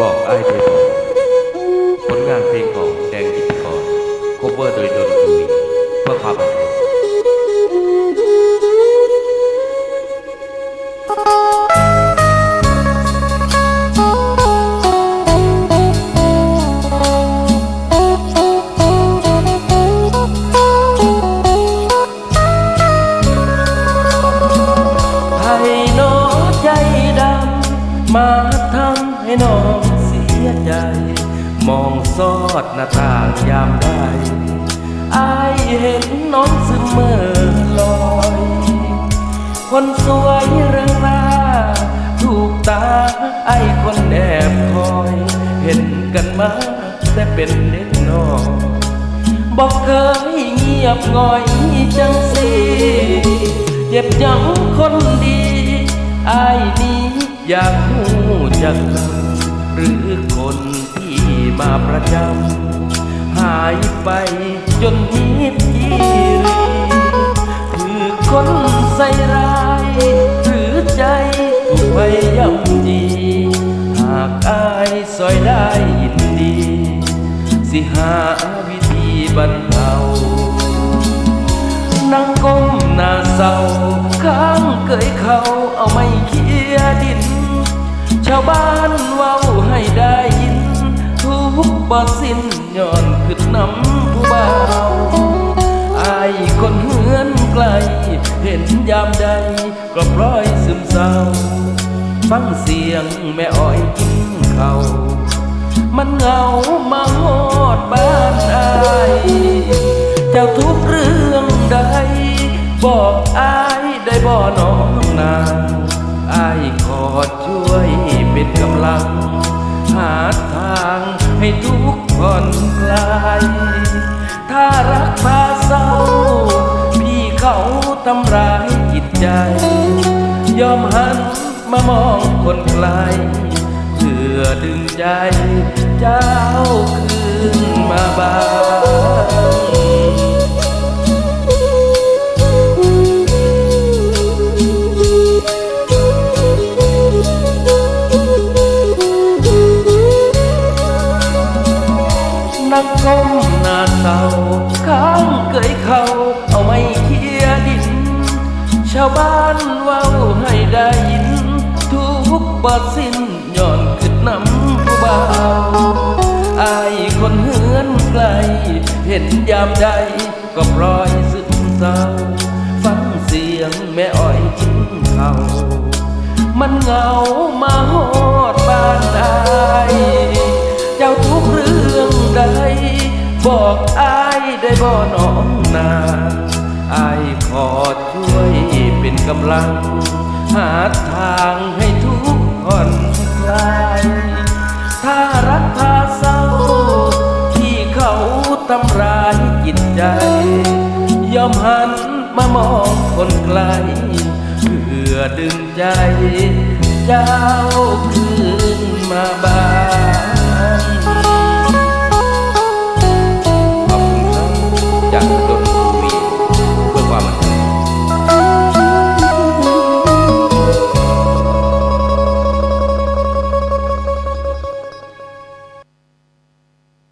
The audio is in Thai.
บอกไอ้ายได้บอกผลงานเพลงของแดงกิติกรโคเวอร์โดยดนตรีเพื่อความบันเทิงไทยน้อใจดำมาทำ ให้น้องเสียใจ มองซอดหน้าต่างยามได้อายเห็นน้องซึมเมื่อลอย คนสวยเรื่องราถูกตาไอคนแอบคอย เห็นกันมาแต่เป็นเด็กน้อยบอกเคยเงียบง่อยจังสิเจ็บจังคนดี อายนี้อยากหูจักหรือคนที่มาประจำหายไปจนมิดจีรีคือคนใส่ร้ายหรือใจถูกพยายำดีหากอายซอยได้ยินดี สิหาวิธีบรรเทานั่งก้ม เคียดิน ชาวบ้านเว้าให้ได้ยิน ทุกบ่สิ้นย้อนขึ้นน้ำผู้บ่าวอายคนเหือนไกล เห็นยามใดก็พร้อยซึมเศร้า ฟังเสียงแม่อ้อยกินเขามันเหงามาหอดบ้านอายเจ้าทุกเรื่องใดบอกอายได้บ่น้องนาง ไอายขอช่วยเป็นกำลัง หาทางให้ทุกคนคลาย ถ้ารักพาเศร้า พี่เขาทำร้ายจิตใจ ยอมหันมามองคนไกลเพื่อดึงใจเจ้าคืนมาบ้าง ยเขาเอาไม่เคียดิน ชาวบ้านเว้าให้ได้ยิน ทุกบทสิ้นย้อนขึ้นน้ำผู้บ่าวอายคนเหือนไกล เห็นยามใดก็ปล่อยซึมเศร้า ฟังเสียงแม่อ้อยกินเขามันเหงามาหอดบ้านอาย เจ้าทุกเรื่องใด บอกอาย ได้บ่น้องนาอายขอช่วยเป็นกำลัง หาทางให้ทุกคนคลายถ้ารักพาเศร้า ที่เขาทำร้ายจิตใจ ยอมหันมามองคนไกล เพื่อดึงใจ เจ้าคืนมาบ้าง